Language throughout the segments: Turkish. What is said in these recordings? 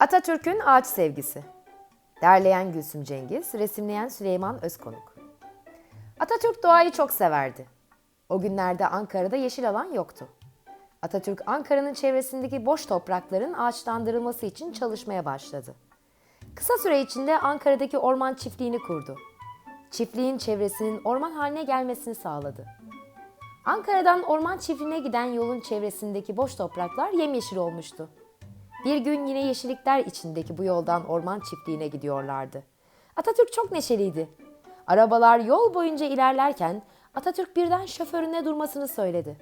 Atatürk'ün ağaç sevgisi. Derleyen Gülsüm Cengiz, resimleyen Süleyman Özkonuk. Atatürk doğayı çok severdi. O günlerde Ankara'da yeşil alan yoktu. Atatürk Ankara'nın çevresindeki boş toprakların ağaçlandırılması için çalışmaya başladı. Kısa süre içinde Ankara'daki orman çiftliğini kurdu. Çiftliğin çevresinin orman haline gelmesini sağladı. Ankara'dan orman çiftliğine giden yolun çevresindeki boş topraklar yemyeşil olmuştu. Bir gün yine yeşillikler içindeki bu yoldan orman çiftliğine gidiyorlardı. Atatürk çok neşeliydi. Arabalar yol boyunca ilerlerken Atatürk birden şoförüne durmasını söyledi.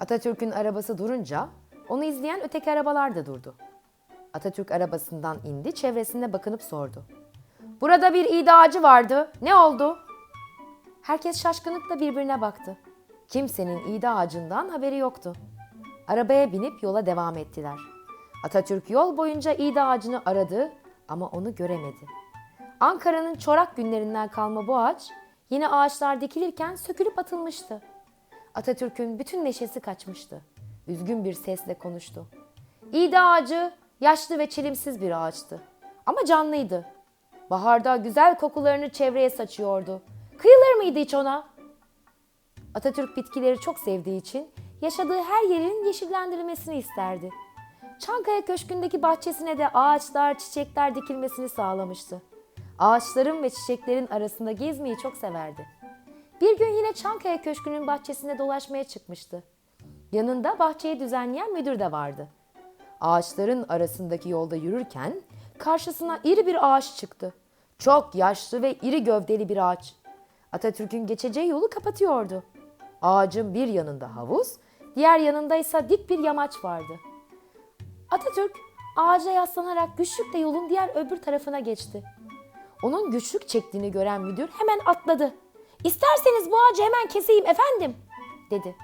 Atatürk'ün arabası durunca onu izleyen öteki arabalar da durdu. Atatürk arabasından indi, çevresine bakınıp sordu. Burada bir iğde ağacı vardı. Ne oldu? Herkes şaşkınlıkla birbirine baktı. Kimsenin iğde ağacından haberi yoktu. Arabaya binip yola devam ettiler. Atatürk yol boyunca iğde ağacını aradı ama onu göremedi. Ankara'nın çorak günlerinden kalma bu ağaç yine ağaçlar dikilirken sökülüp atılmıştı. Atatürk'ün bütün neşesi kaçmıştı. Üzgün bir sesle konuştu. İğde ağacı yaşlı ve çelimsiz bir ağaçtı. Ama canlıydı. Baharda güzel kokularını çevreye saçıyordu. Kıyılır mıydı hiç ona? Atatürk bitkileri çok sevdiği için yaşadığı her yerin yeşillendirilmesini isterdi. Çankaya Köşkü'ndeki bahçesine de ağaçlar, çiçekler dikilmesini sağlamıştı. Ağaçların ve çiçeklerin arasında gezmeyi çok severdi. Bir gün yine Çankaya Köşkü'nün bahçesinde dolaşmaya çıkmıştı. Yanında bahçeyi düzenleyen müdür de vardı. Ağaçların arasındaki yolda yürürken karşısına iri bir ağaç çıktı. Çok yaşlı ve iri gövdeli bir ağaç. Atatürk'ün geçeceği yolu kapatıyordu. Ağacın bir yanında havuz, diğer yanında ise dik bir yamaç vardı. Atatürk ağaca yaslanarak güçlükle yolun diğer öbür tarafına geçti. Onun güçlük çektiğini gören müdür hemen atladı. İsterseniz bu ağacı hemen keseyim efendim, dedi.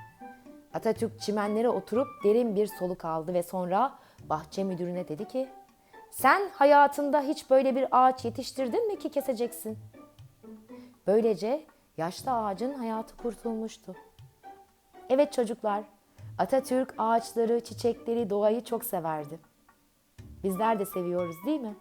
Atatürk çimenlere oturup derin bir soluk aldı ve sonra bahçe müdürüne dedi ki, sen hayatında hiç böyle bir ağaç yetiştirdin mi ki keseceksin? Böylece yaşlı ağacın hayatı kurtulmuştu. Evet çocuklar, Atatürk ağaçları, çiçekleri, doğayı çok severdi. Bizler de seviyoruz değil mi?